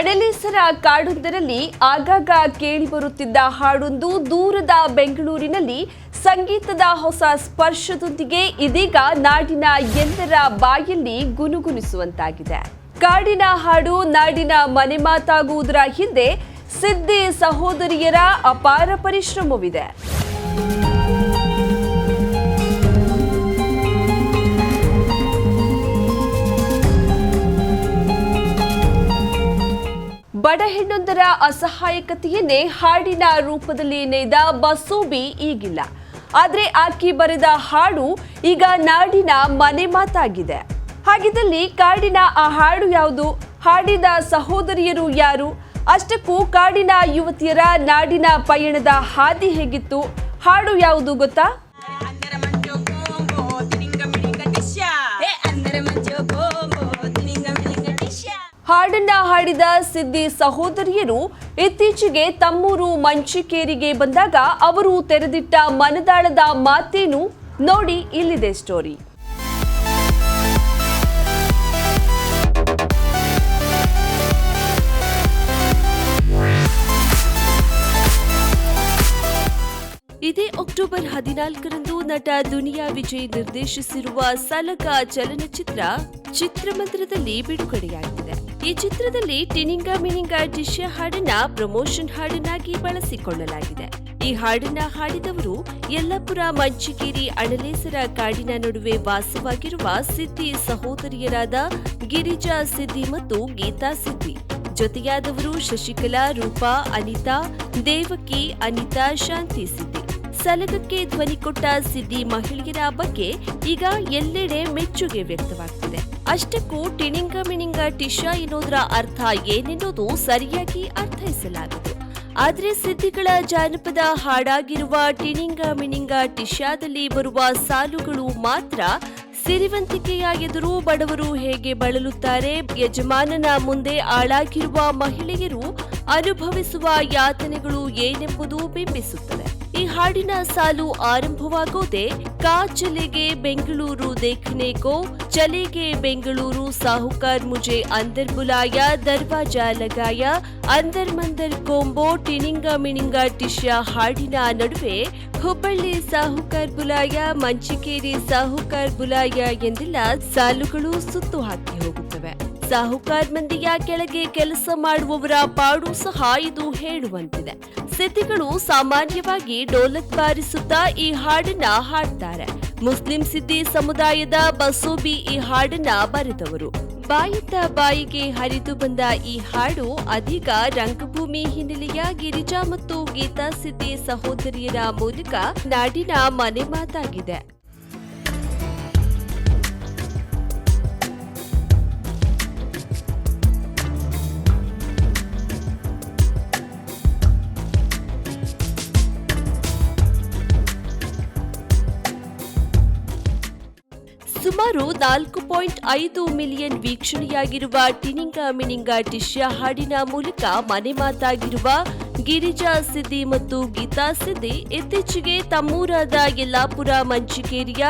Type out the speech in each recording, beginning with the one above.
ಅಡಲೇಸರ ಕಾಡೊಂದರಲ್ಲಿ ಆಗಾಗ ಕೇಳಿಬರುತ್ತಿದ್ದ ಹಾಡೊಂದು ದೂರದ ಬೆಂಗಳೂರಿನಲ್ಲಿ ಸಂಗೀತದ ಹೊಸ ಸ್ಪರ್ಶದೊಂದಿಗೆ ಇದೀಗ ನಾಡಿನ ಎಲ್ಲರ ಬಾಯಲ್ಲಿ ಗುನುಗುನಿಸುವಂತಾಗಿದೆ. ಕಾಡಿನ ಹಾಡು, ನಾಡಿನ ಮನೆ ಮಾತಾಗುವುದರ ಹಿಂದೆ ಸಿದ್ದಿ ಸಹೋದರಿಯರ ಅಪಾರ ಪರಿಶ್ರಮವಿದೆ. ಬಡ ಹೆಣ್ಣೊಂದರ ಅಸಹಾಯಕತೆಯನ್ನೇ ಹಾಡಿನ ರೂಪದಲ್ಲಿ ನೇಯ್ದ ಬಸೂಬಿ ಈಗಿಲ್ಲ. ಆದ್ರೆ ಆಕಿ ಬರೆದ ಹಾಡು ಈಗ ನಾಡಿನ ಮನೆ ಮಾತಾಗಿದೆ. ಹಾಗಿದ್ದಲ್ಲಿ ಕಾಡಿನ ಆ ಹಾಡು ಯಾವುದು? ಹಾಡಿದ ಸಹೋದರಿಯರು ಯಾರು? ಅಷ್ಟಕ್ಕೂ ಕಾಡಿನ ಯುವತಿಯರ ನಾಡಿನ ಪಯಣದ ಹಾದಿ ಹೇಗಿತ್ತು? ಹಾಡು ಯಾವುದು ಗೊತ್ತಾ? ಹಾಡನ್ನ ಹಾಡಿದ ಸಿದ್ದಿ ಸಹೋದರಿಯರು ಇತ್ತೀಚೆಗೆ ತಮ್ಮೂರು ಮಂಚಿಕೇರಿಗೆ ಬಂದಾಗ ಅವರು ತೆರೆದಿಟ್ಟ ಮನದಾಳದ ಮಾತೇನು ನೋಡಿ ಇಲ್ಲಿದೆ ಸ್ಟೋರಿ. ಇದೇ ಅಕ್ಟೋಬರ್ ಹದಿನಾಲ್ಕರಂದು ನಟ ದುನಿಯಾ ವಿಜಯ್ ನಿರ್ದೇಶಿಸಿರುವ ಸಲಗ ಚಲನಚಿತ್ರ ಚಿತ್ರಮಂದಿರದಲ್ಲಿ ಬಿಡುಗಡೆಯಾಗಿದೆ. ಈ ಚಿತ್ರದಲ್ಲಿ ಟಿನಿಂಗ ಮಿನಿಂಗ ಜಿಶ್ಯ ಹಾಡನ್ನ ಪ್ರಮೋಷನ್ ಹಾಡನ್ನಾಗಿ ಬಳಸಿಕೊಳ್ಳಲಾಗಿದೆ. ಈ ಹಾಡನ್ನ ಹಾಡಿದವರು ಯಲ್ಲಪುರ ಮಂಚಿಗೇರಿ ಅಣಲೇಸರ ಕಾಡಿನ ನಡುವೆ ವಾಸವಾಗಿರುವ ಸಿದ್ದಿ ಸಹೋದರಿಯರಾದ ಗಿರಿಜಾ ಸಿದ್ದಿ ಮತ್ತು ಗೀತಾ ಸಿದ್ದಿ ಜೊತೆಯಾದವರು ಶಶಿಕಲಾ, ರೂಪಾ, ಅನಿತಾ, ದೇವಕಿ, ಅನಿತಾ, ಶಾಂತಿ ಸಿದ್ದಿ ಸಲಗಕ್ಕೆ ಧ್ವನಿ ಕೊಟ್ಟ ಸಿದ್ದಿ ಮಹಿಳೆಯರ ಬಗ್ಗೆ ಈಗ ಎಲ್ಲೆಡೆ ಮೆಚ್ಚುಗೆ ವ್ಯಕ್ತವಾಗ್ತಿದೆ. ಅಷ್ಟಕ್ಕೂ ಟಿಣಿಂಗ ಮಿಣಿಂಗ ಟಿಶಾ ಎನ್ನುವುದರ ಅರ್ಥ ಏನೆನ್ನುವುದು ಸರಿಯಾಗಿ ಅರ್ಥೈಸಲಾಗದು ಆದರೆ ಸಿದ್ಧಿಗಳ ಜಾನಪದ ಹಾಡಾಗಿರುವ ಟಿಣಿಂಗ ಮಿಣಿಂಗ ಟಿಶಾದಲ್ಲಿ ಬರುವ ಸಾಲುಗಳು ಮಾತ್ರ ಸಿರಿವಂತಿಕೆಯ ಬಡವರು ಹೇಗೆ ಬಳಲುತ್ತಾರೆ? ಯಜಮಾನನ ಮುಂದೆ ಆಳಾಗಿರುವ ಮಹಿಳೆಯರು ಅನುಭವಿಸುವ ಯಾತನೆಗಳು ಏನೆಂಬುದು ಬಿಂಬಿಸುತ್ತದೆ. ಈ ಹಾಡಿನ ಸಾಲು ಆರಂಭವಾಗೋದೆ ಕಾ ಚಲೆಗೆ ಬೆಂಗಳೂರು ದೇಖನೆ ಕೋ, ಚಲೆಗೆ ಬೆಂಗಳೂರು ಸಾಹುಕಾರ್ ಮುಜೆ ಅಂದರ್ ಬುಲಾಯ, ದರ್ವಾಜಾ ಲಗಾಯ, ಅಂದರ್ ಮಂದರ್ ಕೋಂಬೋ, ಟಿನಿಂಗ ಮಿನಿಂಗ ಟಿಶ್ಯ ಹಾಡಿನ ನಡುವೆ ಹುಬ್ಬಳ್ಳಿ ಸಾಹುಕಾರ್ ಬುಲಾಯ, ಮಂಚಿಕೇರಿ ಸಾಹುಕಾರ್ ಬುಲಾಯ ಎಂದೆಲ್ಲ ಸಾಲುಗಳು ಸುತ್ತು ಹಾಕಿ ಹೋಗುತ್ತವೆ. ಸಾಹುಕಾರ್ ಮಂದಿಯ ಕೆಳಗೆ ಕೆಲಸ ಮಾಡುವವರ ಪಾಡು ಸಹ ಇದು ಹೇಳುವಂತಿದೆ. ಸಿದ್ದಿಗಳು ಸಾಮಾನ್ಯವಾಗಿ ಡೋಲಕ್ ಬಾರಿಸುತ್ತಾ ಈ ಹಾಡನ್ನ ಹಾಡ್ತಾರೆ. ಮುಸ್ಲಿಂ ಸಿದ್ದಿ ಸಮುದಾಯದ ಬಸೂಬಿ ಈ ಹಾಡನ್ನ ಬರೆದವರು. ಬಾಯಿದ್ದ ಬಾಯಿಗೆ ಹರಿದು ಬಂದ ಈ ಹಾಡು ಅಧಿಕ ರಂಗಭೂಮಿ ಹಿನ್ನೆಲೆಯ ಗಿರಿಜಾ ಮತ್ತು ಗೀತಾ ಸಿದ್ದಿ ಸಹೋದರಿಯರ ಮೂಲಕ ನಾಡಿನ ಮನೆ ಮಾತಾಗಿದೆ. ಸುಮಾರು ನಾಲ್ಕು ಪಾಯಿಂಟ್ ಐದು ಮಿಲಿಯನ್ ವೀಕ್ಷಣೆಯಾಗಿರುವ ಟಿನಿಂಗ ಮಿನಿಂಗ ಟಿಶ್ಯ ಹಾಡಿನ ಮೂಲಕ ಮನೆ ಮಾತಾಗಿರುವ ಗಿರಿಜಾ ಸಿದ್ದಿ ಮತ್ತು ಗೀತಾ ಸಿದ್ದಿ ಇತ್ತೀಚೆಗೆ ತಮ್ಮೂರಾದ ಯಲ್ಲಾಪುರ ಮಂಚಿಕೇರಿಯ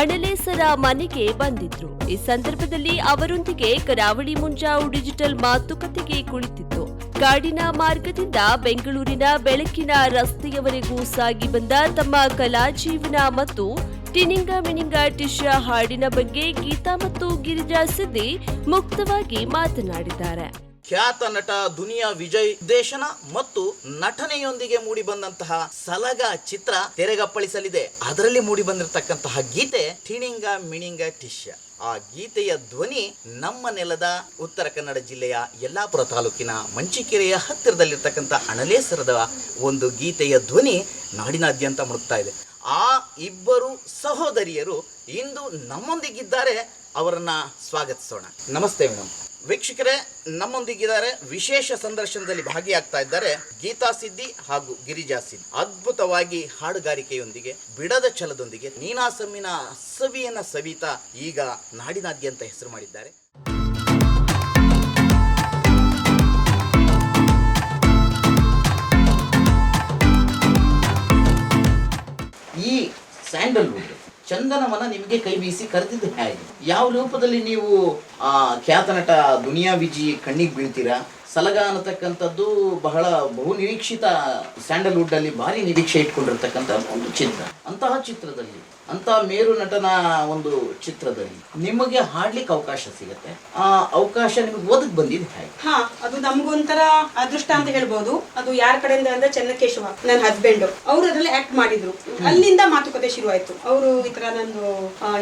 ಅಣಲೇಸರ ಮನೆಗೆ ಬಂದಿದ್ರು. ಈ ಸಂದರ್ಭದಲ್ಲಿ ಅವರೊಂದಿಗೆ ಕರಾವಳಿ ಮುಂಜಾವು ಡಿಜಿಟಲ್ ಮಾತುಕತೆಗೆ ಕುಳಿತಿತ್ತು. ಕಾಡಿನ ಮಾರ್ಗದಿಂದ ಬೆಂಗಳೂರಿನ ಬೆಳಕಿನ ರಸ್ತೆಯವರೆಗೂ ಸಾಗಿ ಬಂದ ತಮ್ಮ ಕಲಾ ಜೀವನ ಮತ್ತು ಟಿನಿಂಗ ಮಿನಿಂಗ ಟಿಶ್ಯ ಹಾಡಿನ ಬಗ್ಗೆ ಗೀತಾ ಮತ್ತು ಗಿರಿಜಾ ಸಿದ್ದಿ ಮುಕ್ತವಾಗಿ ಮಾತನಾಡಿದ್ದಾರೆ. ಖ್ಯಾತ ನಟ ದುನಿಯಾ ವಿಜಯ್ ದೇಶನ ಮತ್ತು ನಟನೆಯೊಂದಿಗೆ ಮೂಡಿ ಬಂದಂತಹ ಸಲಗ ಚಿತ್ರ ತೆರೆಗಪ್ಪಳಿಸಲಿದೆ. ಅದರಲ್ಲಿ ಮೂಡಿ ಬಂದಿರತಕ್ಕಂತಹ ಗೀತೆ ಟಿಣಿಂಗ ಮಿಣಿಂಗ ಟಿಶ್ಯ ಆ ಗೀತೆಯ ಧ್ವನಿ ನಮ್ಮ ನೆಲದ ಉತ್ತರ ಕನ್ನಡ ಜಿಲ್ಲೆಯ ಯಲ್ಲಾಪುರ ತಾಲೂಕಿನ ಮಂಚಿಕೆರೆಯ ಹತ್ತಿರದಲ್ಲಿರ್ತಕ್ಕಂಥ ಅಣಲೇಸರದ ಒಂದು ಗೀತೆಯ ಧ್ವನಿ ನಾಡಿನಾದ್ಯಂತ ಮುಡುಕ್ತಾ ಇದೆ. ಆ ಇಬ್ಬರು ಸಹೋದರಿಯರು ಇಂದು ನಮ್ಮೊಂದಿಗಿದ್ದಾರೆ. ಅವರನ್ನ ಸ್ವಾಗತಿಸೋಣ. ನಮಸ್ತೆ ಮೇಡಮ್ ವೀಕ್ಷಕರೇ, ನಮ್ಮೊಂದಿಗಿದ್ದಾರೆ ವಿಶೇಷ ಸಂದರ್ಶನದಲ್ಲಿ ಭಾಗಿಯಾಗ್ತಾ ಇದ್ದಾರೆ ಗೀತಾ ಸಿದ್ದಿ ಹಾಗೂ ಗಿರಿಜಾ ಸಿದ್ದಿ ಅದ್ಭುತವಾಗಿ ಹಾಡುಗಾರಿಕೆಯೊಂದಿಗೆ, ಬಿಡದ ಛಲದೊಂದಿಗೆ ನೀನಾಸಮ್ಮಿನ ಸವಿಯನ್ನ ಸವಿತಾ ಈಗ ನಾಡಿನಾದ್ಯಂತ ಹೆಸರು ಮಾಡಿದ್ದಾರೆ. ಈ ಸ್ಯಾಂಡಲ್ವುಡ್ ಚಂದನವನ ನಿಮಗೆ ಕೈ ಬೀಸಿ ಕರೆದಿದ್ದು ಹೇಗೆ? ಯಾವ ರೂಪದಲ್ಲಿ ನೀವು, ಆ, ಖ್ಯಾತ ನಟ ದುನಿಯಾ ವಿಜಿ ಕಣ್ಣಿಗೆ ಬೀಳ್ತೀರಾ? ಸಲಗ ಅನ್ನತಕ್ಕಂಥದ್ದು ಬಹಳ ಬಹು ನಿರೀಕ್ಷಿತ ಸ್ಯಾಂಡಲ್ವುಡ್ ಅಲ್ಲಿ ಭಾರಿ ನಿರೀಕ್ಷೆ ಇಟ್ಕೊಂಡಿರ್ತಕ್ಕಂಥ ಒಂದು ಚಿತ್ರ. ಅಂತಹ ಚಿತ್ರದಲ್ಲಿ ಅಂತಹ ಮೇರು ನಟನ ಒಂದು ಚಿತ್ರದಲ್ಲಿ ನಿಮಗೆ ಹಾಡ್ಲಿಕ್ಕೆ ಅವಕಾಶ ಸಿಗತ್ತೆ? ಆ ಅವಕಾಶ ನಿಮ್ಗೆ ಓದಕ್ ಬಂದಿದೆ ಹೇಗೆ. ಹಾ ಅದು ನಮ್ಗೊಂಥರ ಅದೃಷ್ಟ ಅಂತ ಹೇಳ್ಬೋದು. ಅದು ಯಾರ ಕಡೆಯಿಂದ ಅಂದ್ರೆ ಚೆನ್ನಕೇಶವ ನನ್ನ ಹಸ್ಬೆಂಡ್ ಅವ್ರು ಅದ್ರಲ್ಲಿ ಆಕ್ಟ್ ಮಾಡಿದ್ರು. ಅಲ್ಲಿಂದ ಮಾತುಕತೆ ಶುರುವಾಯ್ತು. ಅವರು ಈ ತರ ನಂದು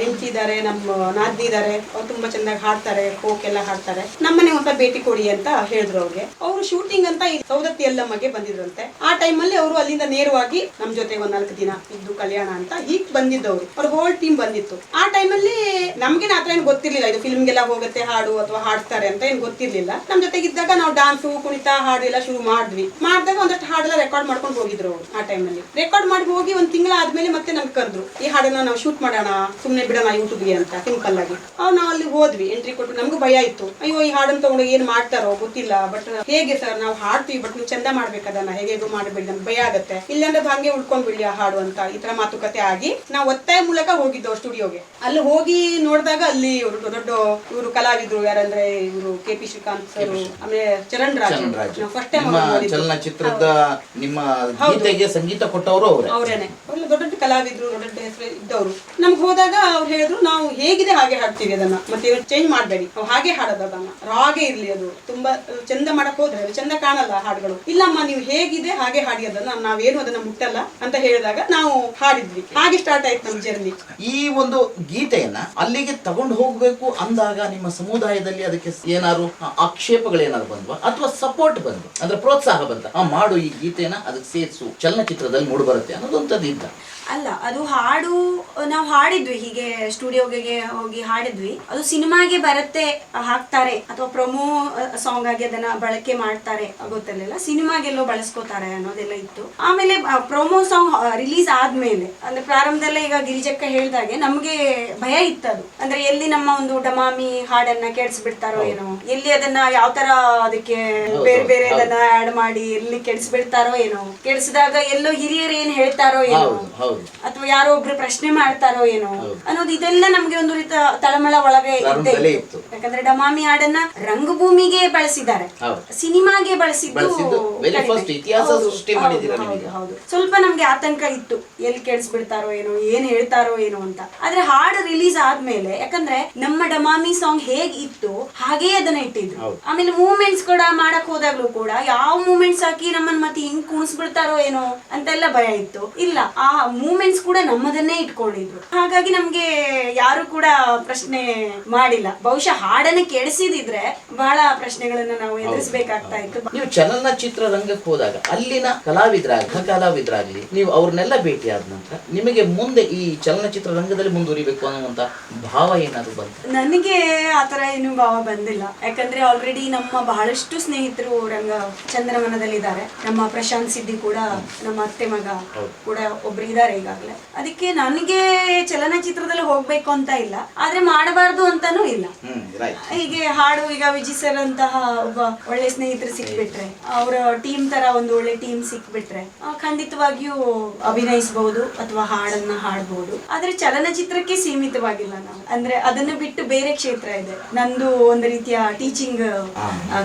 ಹೆಂಡತಿ ಇದಾರೆ ನಮ್ಮ ನಾದ್ನಿ ಇದಾರೆ ಅವ್ರು ತುಂಬಾ ಚೆನ್ನಾಗಿ ಹಾಡ್ತಾರೆ ಕೋಕ್ ಎಲ್ಲ ಹಾಡ್ತಾರೆ. ನಮ್ಮನೆ ಒಂದ್ಸಲ ಭೇಟಿ ಕೊಡಿ ಅಂತ ಹೇಳಿದ್ರು ಅವ್ರಿಗೆ. ಅವರು ಶೂಟಿಂಗ್ ಅಂತ ಈ ಸೌದತ್ತಿ ಎಲ್ಲಮ್ಮಗೆ ಬಂದಿದ್ರಂತೆ. ಆ ಟೈಮಲ್ಲಿ ಅವರು ಅಲ್ಲಿಂದ ನೇರವಾಗಿ ನಮ್ ಜೊತೆ ಒಂದ್ ನಾಲ್ಕು ದಿನ ಇದ್ದು ಕಲ್ಯಾಣ ಅಂತ ಹೀಗ್ ಬಂದಿದ್ದವ್ರು. ಅವ್ರ ಹೋಲ್ ಟೀಮ್ ಬಂದಿತ್ತು. ಆ ಟೈಮಲ್ಲಿ ನಮ್ಗೆ ಆತರ ಏನು ಗೊತ್ತಿರ್ಲಿಲ್ಲ. ಇದು ಫಿಲ್ಮ್ಗೆಲ್ಲ ಹೋಗುತ್ತೆ, ಹಾಡು ಅಥವಾ ಹಾಡ್ತಾರೆ ಅಂತ ಏನ್ ಗೊತ್ತಿರ್ಲಿಲ್ಲ. ನಮ್ ಜೊತೆಗಿದ್ದಾಗ ನಾವು ಡಾನ್ಸು ಕುಣಿತ, ಹಾಡು ಎಲ್ಲ ಶುರು ಮಾಡಿದ್ವಿ. ಮಾಡಿದಾಗ ಒಂದಷ್ಟು ಹಾಡೆಲ್ಲ ರೆಕಾರ್ಡ್ ಮಾಡ್ಕೊಂಡು ಹೋಗಿದ್ರು ಅವ್ರು ಆ ಟೈಮಲ್ಲಿ ರೆಕಾರ್ಡ್ ಮಾಡಿ ಹೋಗಿ ಒಂದ್ ತಿಂಗಳ ಆದ್ಮೇಲೆ ಮತ್ತೆ ನಮ್ಗೆ ಕರೆದ್ರು. ಈ ಹಾಡನ್ನ ನಾವು ಶೂಟ್ ಮಾಡೋಣ, ಸುಮ್ನೆ ಬಿಡೋಣ ಯೂಟ್ಯೂಬ್ಗೆ ಅಂತ ಸಿಂಪಲ್ ಆಗಿ. ಅವ್ ನಾವು ಅಲ್ಲಿ ಹೋದ್ವಿ ಎಂಟ್ರಿ ಕೊಟ್ಟು. ನಮಗೂ ಭಯ ಇತ್ತು. ಅಯ್ಯೋ, ಈ ಹಾಡನ್ನ ತಗೊಂಡು ಏನ್ ಮಾಡ್ತಾರೋ ಗೊತ್ತಿಲ್ಲ. ಬಟ್ ಹೇಗೆ ಸರ್ ನಾವು ಹಾಡ್ತೀವಿ ಬಟ್ ನೀವು ಚಂದ ಮಾಡ್ಬೇಕು ಹೇಗೆ ಮಾಡಬೇಡಿ, ನಮ್ಗೆ ಭಯ ಆಗತ್ತೆ. ಇಲ್ಲಾಂದ್ರೆ ಹಂಗೆ ಉಳ್ಕೊಂಡ್ಬಿಡಿ ಆ ಹಾಡು ಅಂತ ಈ ತರ ಮಾತುಕತೆ ಆಗಿ ನಾವು ಒತ್ತಾಯ ಮೂಲಕ ಹೋಗಿದ್ದು ಸ್ಟುಡಿಯೋಗೆ. ಅಲ್ಲಿ ಹೋಗಿ ನೋಡಿದಾಗ ಅಲ್ಲಿ ಇವರು ದೊಡ್ಡ ಇವರು ಕಲಾವಿದ್ರು ಯಾರಂದ್ರೆ ಇವರು ಕೆ ಪಿ ಶ್ರೀಕಾಂತ್ ಸರ್ ಆಮೇಲೆ ಚರಣ್ ರಾಜ್. ಫಸ್ಟ್ ಟೈಮ್ ಚಲನಚಿತ್ರದ ನಿಮ್ಮ ಗೀತೆಗೆ ಸಂಗೀತ ಕೊಟ್ಟವರು ಅವರೇ. ಅವರೇನೆ. ಅವ್ರು ದೊಡ್ಡ ದೊಡ್ಡ ಕಲಾವಿದ್ರು ದೊಡ್ಡ ದೊಡ್ಡ ಹೆಸರು ಇದ್ದವರು. ನಮ್ಗೆ ಹೋದಾಗ ಅವ್ರು ಹೇಳಿದ್ರು ನಾವು ಹೇಗಿದೆ ಹಾಗೆ ಹಾಡ್ತೀವಿ ಅದನ್ನ? ಮತ್ತೆ ಚೇಂಜ್ ಮಾಡಬೇಡಿ. ನಾವು ಹಾಗೆ ಹಾಡೋದು ಅದನ್ನ. ರಾಗೆ ಇರ್ಲಿ ಅದು. ತುಂಬಾ ಚಂದ ಮಾಡಕ್ ಹೋದ್ರೆ ಅದು ಚಂದ ಕಾಣಲ್ಲ ಹಾಡುಗಳು. ಇಲ್ಲಮ್ಮ ನೀವು ಹೇಗಿದೆ ಹಾಗೆ ಹಾಡಿ ಅದನ್ನ. ನಾವೇನು ಅದನ್ನ ಮುಟ್ಟಲ್ಲ ಅಂತ ಹೇಳಿದಾಗ ನಾವು ಹಾಡಿದ್ವಿ. ಹಾಗೆ ಸ್ಟಾರ್ಟ್ ಆಯ್ತು ಈ ಒಂದು ಗೀತೆಯನ್ನ ಅಲ್ಲಿಗೆ ತಗೊಂಡು ಹೋಗ್ಬೇಕು ಅಂದಾಗ ನಿಮ್ಮ ಸಮುದಾಯದಲ್ಲಿ ಅದಕ್ಕೆ ಏನಾದ್ರು ಆಕ್ಷೇಪಗಳೇನಾದ್ರು ಬಂದ್ವಾ? ಅಥವಾ ಸಪೋರ್ಟ್ ಬಂದ್ವ? ಅಂದ್ರೆ ಪ್ರೋತ್ಸಾಹ ಬಂತ? ಮಾಡು ಈ ಗೀತೆನ ಅದಕ್ಕೆ ಸೇರಿಸು. ಚಲನಚಿತ್ರದಲ್ಲಿ ಮೂಡಿ ಬರುತ್ತೆ ಅನ್ನೋದೊಂಥದ್ದು ಇದ್ದ ಅಲ್ಲ ಅದು ಹಾಡು ನಾವು ಹಾಡಿದ್ವಿ ಹೀಗೆ ಸ್ಟುಡಿಯೋಗೆ ಹೋಗಿ ಹಾಡಿದ್ವಿ. ಅದು ಸಿನಿಮಾಗೆ ಬರುತ್ತೆ ಹಾಕ್ತಾರೆ ಅಥವಾ ಪ್ರೊಮೋ ಸಾಂಗ್ ಆಗಿ ಅದನ್ನ ಬಳಕೆ ಮಾಡ್ತಾರೆ ಗೊತ್ತಿರಲಿಲ್ಲ ಸಿನಿಮಾಗೆಲ್ಲೋ ಬಳಸ್ಕೋತಾರೆ ಅನ್ನೋದೆಲ್ಲ ಇತ್ತು. ಆಮೇಲೆ ಪ್ರೊಮೋ ಸಾಂಗ್ ರಿಲೀಸ್ ಆದ್ಮೇಲೆ ಅಂದ್ರೆ ಪ್ರಾರಂಭದಲ್ಲೇ ಈಗ ಗಿರಿಜಕ್ಕ ಹೇಳ್ದಾಗೆ ನಮ್ಗೆ ಭಯ ಇತ್ತದು. ಅಂದ್ರೆ ಎಲ್ಲಿ ನಮ್ಮ ಒಂದು ಡಮಾಮಿ ಹಾಡನ್ನ ಕೆಡ್ಸ್ಬಿಡ್ತಾರೋ ಏನೋ ಎಲ್ಲಿ ಅದನ್ನ ಯಾವ ತರ ಅದಕ್ಕೆ ಬೇರೆ ಬೇರೆ ಅದನ್ನ ಆಡ್ ಮಾಡಿ ಎಲ್ಲಿ ಕೆಡ್ಸ್ಬಿಡ್ತಾರೋ ಏನೋ ಕೆಡ್ಸಿದಾಗ ಎಲ್ಲೋ ಹಿರಿಯರು ಏನ್ ಹೇಳ್ತಾರೋ ಏನೋ ಅಥವಾ ಯಾರೋ ಒಬ್ರು ಪ್ರಶ್ನೆ ಮಾಡ್ತಾರೋ ಏನೋ ಅನ್ನೋದು ಇದೆಲ್ಲ ನಮ್ಗೆ ಒಂದು ರೀತಿ ತಳಮಳ ಒಳಗೆ ಇದ್ದೇ ಇತ್ತು ಇತ್ತು. ಯಾಕಂದ್ರೆ ಡಮಾಮಿ ಹಾಡನ್ನ ರಂಗಭೂಮಿಗೆ ಬಳಸಿದ್ದಾರೆ. ಸಿನಿಮಾಗೆ ಬಳಸಿದ್ದು ಇತಿಹಾಸ ಸೃಷ್ಟಿ ಹೌದು. ಸ್ವಲ್ಪ ನಮ್ಗೆ ಆತಂಕ ಇತ್ತು. ಎಲ್ಲಿ ಕೆಡಿಸ್ಬಿಡ್ತಾರೋ ಏನೋ ಏನ್ ಹೇಳ್ತಾರೋ ಏನೋ ಅಂತ. ಆದ್ರೆ ಹಾಡು ರಿಲೀಸ್ ಆದ್ಮೇಲೆ ಯಾಕಂದ್ರೆ ನಮ್ಮ ಡಮಾಮಿ ಸಾಂಗ್ ಹೇಗ್ ಇತ್ತು ಹಾಗೆ ಅದನ್ನ ಇಟ್ಟಿದ್ರು. ಆಮೇಲೆ ಮೂವ್ಮೆಂಟ್ಸ್ ಕೂಡ ಮಾಡಕ್ ಹೋದಾಗ್ಲೂ ಕೂಡ ಯಾವ ಮೂವ್ಮೆಂಟ್ಸ್ ಹಾಕಿ ನಮ್ಮನ್ ಮತ್ತೆ ಹಿಂಗ್ ಕುಣಿಸ್ಬಿಡ್ತಾರೋ ಏನೋ ಅಂತೆಲ್ಲ ಭಯ ಇತ್ತು. ಇಲ್ಲ ಆ ಮೂವ್ಮೆಂಟ್ಸ್ ಕೂಡ ನಮ್ಮದನ್ನೇ ಇಟ್ಕೊಂಡಿದ್ರು. ಹಾಗಾಗಿ ನಮ್ಗೆ ಯಾರು ಕೂಡ ಪ್ರಶ್ನೆ ಮಾಡಿಲ್ಲ. ಬಹುಶಃ ಹಾಡನ್ನ ಕೇಳಿಸಿದಿದ್ರೆ ಬಹಳ ಪ್ರಶ್ನೆಗಳನ್ನ ನಾವು ಎದುರಿಸಬೇಕಾಗ್ತಾ ಇತ್ತು. ನೀವು ಚಲನಚಿತ್ರ ರಂಗಕ್ಕೆ ಹೋದಾಗ ಅಲ್ಲಿನ ಕಲಾವಿದರಾಗಲಿ ಕಲಾವಿದ್ರಾಗಲಿ ನೀವು ಅವ್ರನ್ನೆಲ್ಲ ಭೇಟಿ ಆದ ನಂತರ ನಿಮಗೆ ಮುಂದೆ ಈ ಚಲನಚಿತ್ರ ರಂಗದಲ್ಲಿ ಮುಂದುವರಿಬೇಕು ಅನ್ನುವಂತ ಭಾವ ಏನಾದ್ರು ಬಂತು? ನನಗೆ ಆತರ ಏನು ಭಾವ ಬಂದಿಲ್ಲ. ಯಾಕಂದ್ರೆ ಆಲ್ರೆಡಿ ನಮ್ಮ ಬಹಳಷ್ಟು ಸ್ನೇಹಿತರು ರಂಗ ಚಂದ್ರವನದಲ್ಲಿದ್ದಾರೆ ನಮ್ಮ ಪ್ರಶಾಂತ್ ಸಿದ್ದಿ ಕೂಡ ನಮ್ಮ ಅತ್ತೆ ಮಗ ಕೂಡ ಒಬ್ರು ಇದ್ದಾರೆ. ಈಗಾಗಲೇ. ಅದಕ್ಕೆ ನನಗೆ ಚಲನಚಿತ್ರದಲ್ಲಿ ಹೋಗ್ಬೇಕು ಅಂತ ಇಲ್ಲ. ಆದ್ರೆ ಮಾಡಬಾರ್ದು ಅಂತಾನೂ ಇಲ್ಲ. ಹೀಗೆ ಹಾಡು ಈಗ ವಿಜಯ್ ಸರ್ ಅಂತಹ ಒಬ್ಬ ಒಳ್ಳೆ ಸ್ನೇಹಿತರು ಸಿಕ್ಬಿಟ್ರೆ ಅವರ ಟೀಮ್ ತರ ಒಂದು ಒಳ್ಳೆ ಟೀಮ್ ಸಿಕ್ಬಿಟ್ರೆ ಖಂಡಿತವಾಗಿಯೂ ಅಭಿನಯಿಸಬಹುದು ಅಥವಾ ಹಾಡನ್ನ ಹಾಡಬಹುದು ಆದ್ರೆ ಚಲನಚಿತ್ರಕ್ಕೆ ಸೀಮಿತವಾಗಿಲ್ಲ ನಾವು ಅಂದ್ರೆ ಅದನ್ನ ಬಿಟ್ಟು ಬೇರೆ ಕ್ಷೇತ್ರ ಇದೆ. ನಂದು ಒಂದು ರೀತಿಯ ಟೀಚಿಂಗ್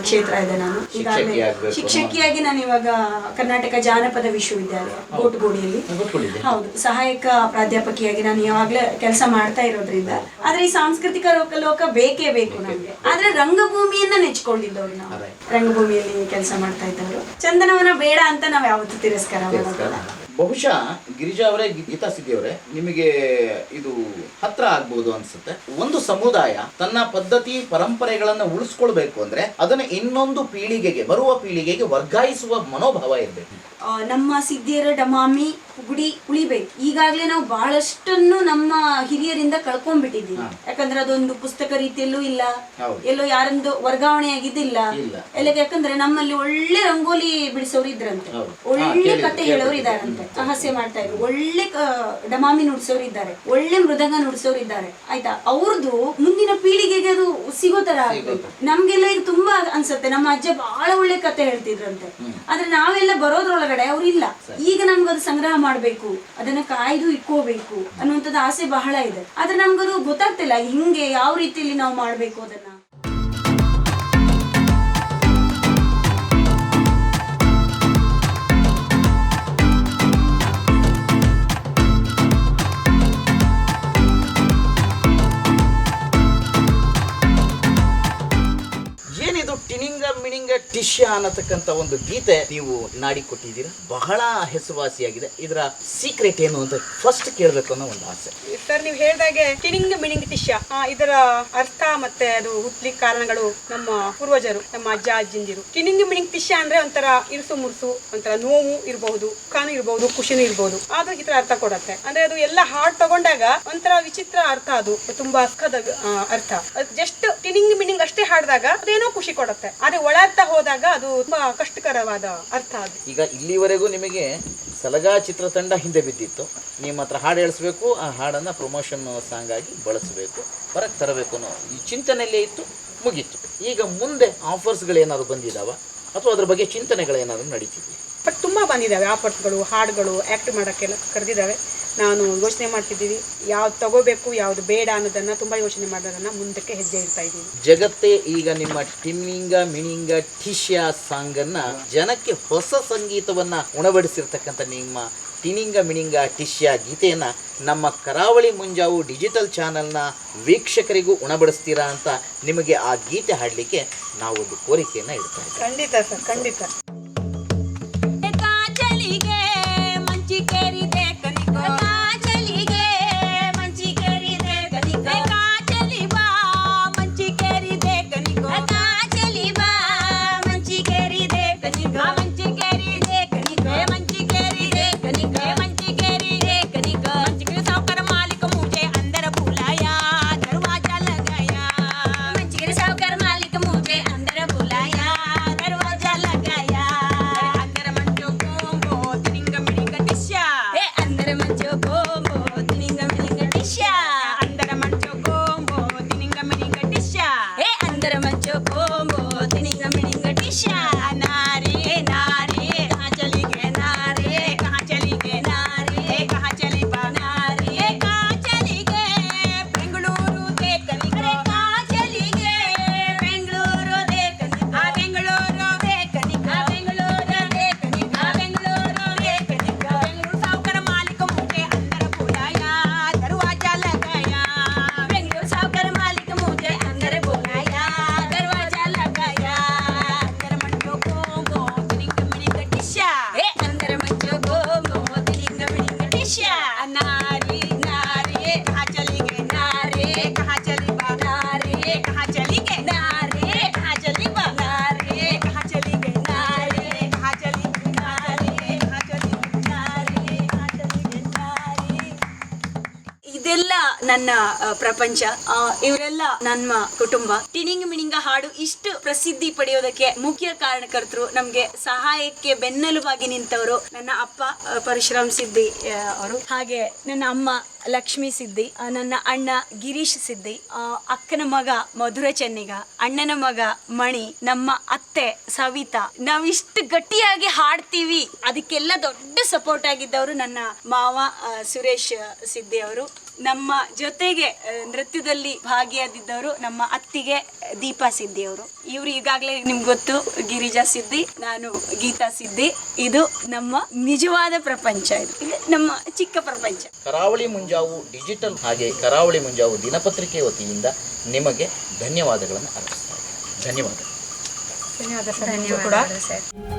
ಕ್ಷೇತ್ರ ಇದೆ ನಾನು. ಈಗಾಗಲೇ ಶಿಕ್ಷಕಿಯಾಗಿ ನಾನು ಇವಾಗ ಕರ್ನಾಟಕ ಜಾನಪದ ವಿಶ್ವವಿದ್ಯಾಲಯ ಕೋಟಗೋಡಿಯಲ್ಲಿ. ಹೌದು. ಸಹಾಯಕ ಪ್ರಾಧ್ಯಾಪಕಿಯಾಗಿ ನಾನು ಯಾವಾಗ್ಲೇ ಕೆಲಸ ಮಾಡ್ತಾ ಇರೋದ್ರಿಂದ. ಆದ್ರೆ ಈ ಸಾಂಸ್ಕೃತಿಕ ಲೋಕ ಲೋಕ ಬೇಕೇ ಬೇಕು ನಮ್ಗೆ. ಆದ್ರೆ ರಂಗಭೂಮಿಯನ್ನ ನೆಚ್ಕೊಂಡಿದ್ದವ್ರು ನಾವು. ರಂಗಭೂಮಿಯಲ್ಲಿ ಕೆಲಸ ಮಾಡ್ತಾ ಇದ್ದವರು. ಚಂದನವನ ಬೇಡ ಅಂತ ನಾವು ಯಾವತ್ತೂ ತಿರಸ್ಕಾರ ಮಾಡೋದಿಲ್ಲ. ಬಹುಶಃ ಗಿರಿಜಾ ಅವರೇ ಗೀತಾ ಸಿದ್ದಿ ಅವರೇ ನಿಮಗೆ ಇದು ಹತ್ರ ಆಗ್ಬೋದು ಅನ್ಸುತ್ತೆ. ಒಂದು ಸಮುದಾಯ ತನ್ನ ಪದ್ಧತಿ ಪರಂಪರೆಗಳನ್ನ ಉಳಿಸ್ಕೊಳ್ಬೇಕು ಅಂದ್ರೆ ಅದನ್ನ ಇನ್ನೊಂದು ಪೀಳಿಗೆಗೆ ಬರುವ ಪೀಳಿಗೆಗೆ ವರ್ಗಾಯಿಸುವ ಮನೋಭಾವ ಇರಬೇಕು. ನಮ್ಮ ಸಿದ್ಧಿಯರ ಡಮಾಮಿ ಹುಗುಡಿ ಉಳಿಬೇಕು. ಈಗಾಗಲೇ ನಾವು ಬಹಳಷ್ಟನ್ನು ನಮ್ಮ ಹಿರಿಯರಿಂದ ಕಳ್ಕೊಂಡ್ಬಿಟ್ಟಿದ್ದೀವಿ. ಯಾಕಂದ್ರೆ ಅದೊಂದು ಪುಸ್ತಕ ರೀತಿಯಲ್ಲೂ ಇಲ್ಲ. ಎಲ್ಲೋ ಯಾರಂದು ವರ್ಗಾವಣೆ ಆಗಿದ್ದಿಲ್ಲ. ಎಲ್ಲ ಯಾಕಂದ್ರೆ ನಮ್ಮಲ್ಲಿ ಒಳ್ಳೆ ರಂಗೋಲಿ ಬಿಡಿಸೋರು ಇದ್ರಂತೆ. ಒಳ್ಳೆ ಕತೆ ಹೇಳೋರು ಇದಾರಂತೆ ಹಾಸ್ಯ ಮಾಡ್ತಾ ಇದ್ರು. ಒಳ್ಳೆ ಡಮಾಮಿ ನುಡ್ಸೋರು ಇದ್ದಾರೆ. ಒಳ್ಳೆ ಮೃದಂಗ ನುಡ್ಸೋರು ಇದ್ದಾರೆ. ಆಯ್ತಾ? ಅವ್ರದ್ದು ಮುಂದಿನ ಪೀಳಿಗೆಗೆ ಅದು ಸಿಗೋ ತರ ಆಗ್ಬೇಕು. ನಮ್ಗೆಲ್ಲ ಇದು ತುಂಬಾ ಅನ್ಸುತ್ತೆ. ನಮ್ಮ ಅಜ್ಜ ಬಹಳ ಒಳ್ಳೆ ಕತೆ ಹೇಳ್ತಿದ್ರಂತೆ. ಆದ್ರೆ ನಾವೆಲ್ಲ ಬರೋದ್ರೊಳಗಡೆ ಅವ್ರು ಇಲ್ಲ. ಈಗ ನಮ್ಗದು ಅದು ಸಂಗ್ರಹ ಮಾಡ್ಬೇಕು ಅದನ್ನ ಕಾಯ್ದು ಇಟ್ಕೋಬೇಕು ಅನ್ನುವಂಥದ್ದು ಆಸೆ ಬಹಳ ಇದೆ. ಆದ್ರೆ ನಮ್ಗದು ಗೊತ್ತಾಗ್ತಿಲ್ಲ ಹಿಂಗೆ ಯಾವ ರೀತಿಯಲ್ಲಿ ನಾವು ಮಾಡ್ಬೇಕು ಅದನ್ನ. ಟಿಶ್ಯ ಅನ್ನತಕ್ಕಂಥ ಒಂದು ಗೀತೆ ನೀವು ನಾಡಿ ಕೊಟ್ಟಿದ್ದೀರಾ ಬಹಳ ಹೆಸರುವಾಸಿಯಾಗಿದೆ. ಇದರ ಸೀಕ್ರೆಟ್ ಏನು ಅಂತ ಫಸ್ಟ್ ಕೇಳಬೇಕು ಅನ್ನೋ ಒಂದು ಆಸೆ. ಸರ್ ನೀವು ಹೇಳಿದಾಗೆ ಟಿನಿಂಗ್ ಮಿನಿಂಗ್ ಟಿಶ್ಯ ಇದರ ಅರ್ಥ ಮತ್ತೆ ಅದು ಹುಟ್ಲಿಕ್ಕೆ ಕಾರಣಗಳು ನಮ್ಮ ಪೂರ್ವಜರು, ನಮ್ಮ ಅಜ್ಜ ಅಜ್ಜಿಂದಿರು. ಟಿನಿಂಗ್ ಮಿನಿಂಗ್ ಟಿಶ್ಯ ಅಂದ್ರೆ ಒಂಥರ ಇರುಸು ಮುರುಸು, ಒಂಥರ ನೋವು ಇರಬಹುದು, ಕಾನು ಇರಬಹುದು, ಖುಷಿನೂ ಇರಬಹುದು. ಈ ತರ ಅರ್ಥ ಕೊಡತ್ತೆ. ಅಂದ್ರೆ ಅದು ಎಲ್ಲ ಹಾಡ್ ತಗೊಂಡಾಗ ಒಂಥರ ವಿಚಿತ್ರ ಅರ್ಥ ಅದು. ತುಂಬಾ ಅರ್ಥ. ಜಸ್ಟ್ ಟಿನಿಂಗ್ ಮಿನಿಂಗ್ ಅಷ್ಟೇ ಹಾಡಿದಾಗ ಅದೇನೋ ಖುಷಿ ಕೊಡುತ್ತೆ. ಆದ್ರೆ ಒಳರ್ಥ ಹೋದಾಗ ಅದು ತುಂಬಾ ಕಷ್ಟಕರವಾದ ಅರ್ಥ ಅದು ಈಗ ಇಲ್ಲಿವರೆಗೂ ನಿಮಗೆ ಸಲಗಾ ಚಿತ್ರತಂಡ ಹಿಂದೆ ಬಿದ್ದಿತ್ತು. ನಿಮ್ಮ ಹತ್ರ ಹಾಡು ಹೇಳಿಸ್ಬೇಕು ಆ ಹಾಡನ್ನು ಪ್ರಮೋಷನ್ ಸಾಂಗ್ ಆಗಿ ಬಳಸಬೇಕು ಹೊರಗೆ ತರಬೇಕು ಅನ್ನೋ ಈ ಚಿಂತನೆಯಲ್ಲೇ ಇತ್ತು ಮುಗೀತು. ಈಗ ಮುಂದೆ ಆಫರ್ಸ್ಗಳು ಏನಾದ್ರು ಬಂದಿದ್ದಾವ ಅಥವಾ ಅದ್ರ ಬಗ್ಗೆ ಚಿಂತನೆಗಳೇನಾದ್ರು ನಡೀತಿದ್ವಿ ಬಟ್ ತುಂಬಾ ಬಂದಿದ್ದಾವೆ ಆಫರ್ಸ್ಗಳು ಹಾಡುಗಳು ಆಕ್ಟ್ ಮಾಡೋಕ್ಕೆಲ್ಲ ಕರೆದಿದ್ದಾವೆ ನಾನು ಯೋಚನೆ ಮಾಡ್ತಿದ್ದೀವಿ. ಯಾವ್ದು ತಗೋಬೇಕು ಯಾವ್ದು ಬೇಡ ಅನ್ನೋದನ್ನ ತುಂಬಾ ಯೋಚನೆ ಮಾಡೋದನ್ನ ಮುಂದಕ್ಕೆ ಹೆಜ್ಜೆ ಇಡ್ತಾ ಇದ್ದೀವಿ. ಜಗತ್ತೇ ಈಗ ನಿಮ್ಮ ಟಿಮ್ಮಿಂಗ ಮಿಣಿಂಗ ಟಿಶ್ಯ ಅನ್ನ ಜನಕ್ಕೆ ಹೊಸ ಸಂಗೀತವನ್ನ ಉಣಬಡಿಸಿರ್ತಕ್ಕಂಥ ನಿಮ್ಮ ಟಿನಿಂಗ ಮಿಣಿಂಗ ಟಿಶ್ಯ ಗೀತೆಯನ್ನ ನಮ್ಮ ಕರಾವಳಿ ಮುಂಜಾವು ಡಿಜಿಟಲ್ ಚಾನೆಲ್ನ ವೀಕ್ಷಕರಿಗೂ ಉಣಬಡಿಸ್ತೀರಾ ಅಂತ ನಿಮಗೆ ಆ ಗೀತೆ ಹಾಡಲಿಕ್ಕೆ ನಾವೊಂದು ಕೋರಿಕೆಯನ್ನು ಇಡ್ತಾ ಇದ್ದೀವಿ. ಖಂಡಿತ ಸರ್ ಖಂಡಿತ. ನನ್ನ ಪ್ರಪಂಚ ಇವರೆಲ್ಲ ನನ್ನ ಕುಟುಂಬ. ಟಿನಿಂಗ್ ಮಿನಿಂಗ ಹಾಡು ಇಷ್ಟು ಪ್ರಸಿದ್ಧಿ ಪಡೆಯೋದಕ್ಕೆ ಮುಖ್ಯ ಕಾರಣಕರ್ತರು ನಮ್ಗೆ ಸಹಾಯಕ್ಕೆ ಬೆನ್ನೆಲುಬಾಗಿ ನಿಂತವರು ನನ್ನ ಅಪ್ಪ ಪರಶುರಾಮ್ ಸಿದ್ದಿ ಅವರು. ಹಾಗೆ ನನ್ನ ಅಮ್ಮ ಲಕ್ಷ್ಮಿ ಸಿದ್ದಿ ನನ್ನ ಅಣ್ಣ ಗಿರೀಶ್ ಸಿದ್ದಿ ಅಕ್ಕನ ಮಗ ಮಧುರ ಚೆನ್ನಿಗ, ಅಣ್ಣನ ಮಗ ಮಣಿ, ನಮ್ಮ ಅತ್ತೆ ಸವಿತಾ. ನಾವಿಷ್ಟು ಗಟ್ಟಿಯಾಗಿ ಹಾಡ್ತೀವಿ. ಅದಕ್ಕೆಲ್ಲ ದೊಡ್ಡ ಸಪೋರ್ಟ್ ಆಗಿದ್ದವರು ನನ್ನ ಮಾವ ಸುರೇಶ್ ಸಿದ್ದಿ ಅವರು. ನಮ್ಮ ಜೊತೆಗೆ ನೃತ್ಯದಲ್ಲಿ ಭಾಗಿಯಾದಿದ್ದವರು ನಮ್ಮ ಅತ್ತಿಗೆ ದೀಪಾ ಸಿದ್ದಿ ಅವರು. ಇವರು ಈಗಾಗಲೇ ನಿಮ್ಗೆ ಗೊತ್ತು ಗಿರಿಜಾ ಸಿದ್ದಿ ನಾನು ಗೀತಾ ಸಿದ್ದಿ. ಇದು ನಮ್ಮ ನಿಜವಾದ ಪ್ರಪಂಚ ಇದು. ಇದು ನಮ್ಮ ಚಿಕ್ಕ ಪ್ರಪಂಚ. ಕರಾವಳಿ ಮುಂಜಾವು ಡಿಜಿಟಲ್ ಹಾಗೆ ಕರಾವಳಿ ಮುಂಜಾವು ದಿನಪತ್ರಿಕೆ ವತಿಯಿಂದ ನಿಮಗೆ ಧನ್ಯವಾದಗಳನ್ನು ಅರ್ಪಿಸ್ತಾ ಧನ್ಯವಾದಗಳು ಧನ್ಯವಾದ. ಧನ್ಯವಾದ ಸರ್.